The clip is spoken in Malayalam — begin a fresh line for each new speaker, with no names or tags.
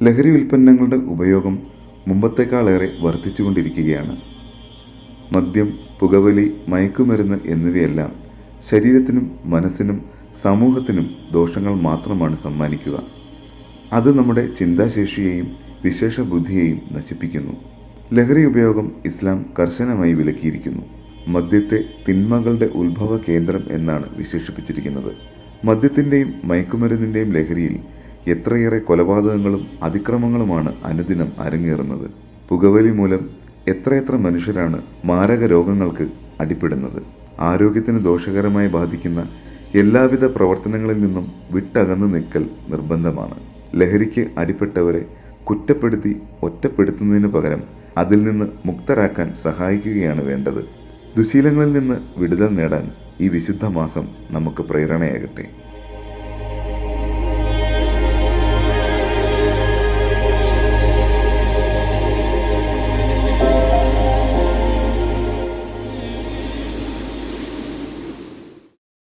ലഹരി ഉൽപ്പന്നങ്ങളുടെ ഉപയോഗം മുമ്പത്തേക്കാളേറെ വർദ്ധിച്ചുകൊണ്ടിരിക്കുകയാണ്. മദ്യം പുകവലി മയക്കുമരുന്ന് എന്നിവയെല്ലാം ശരീരത്തിനും മനസ്സിനും സമൂഹത്തിനും ദോഷങ്ങൾ മാത്രമാണ് സമ്മാനിക്കുക. അത് നമ്മുടെ ചിന്താശേഷിയെയും വിശേഷ ബുദ്ധിയെയും നശിപ്പിക്കുന്നു. ലഹരി ഉപയോഗം ഇസ്ലാം കർശനമായി വിലക്കിയിരിക്കുന്നു. മദ്യത്തെ തിന്മകളുടെ ഉത്ഭവ കേന്ദ്രം എന്നാണ് വിശേഷിപ്പിച്ചിരിക്കുന്നത്. മദ്യത്തിന്റെയും മയക്കുമരുന്നിന്റെയും ലഹരിയിൽ എത്രയേറെ കൊലപാതകങ്ങളും അതിക്രമങ്ങളുമാണ് അനുദിനം അരങ്ങേറുന്നത്. പുകവലി മൂലം എത്രയെത്ര മനുഷ്യരാണ് മാരക രോഗങ്ങൾക്ക് അടിപ്പെടുന്നത് ആരോഗ്യത്തിന് ദോഷകരമായി ബാധിക്കുന്ന എല്ലാവിധ പ്രവർത്തനങ്ങളിൽ നിന്നും വിട്ടകന്നു നിൽക്കൽ നിർബന്ധമാണ്. ലഹരിക്ക് അടിപ്പെട്ടവരെ കുറ്റപ്പെടുത്തി ഒറ്റപ്പെടുത്തുന്നതിന് പകരം അതിൽ നിന്ന് മുക്തരാക്കാൻ സഹായിക്കുകയാണ് വേണ്ടത്. ദുശീലങ്ങളിൽ നിന്ന് വിടുതൽ നേടാൻ ഈ വിശുദ്ധ മാസം നമുക്ക് പ്രേരണയാകട്ടെ.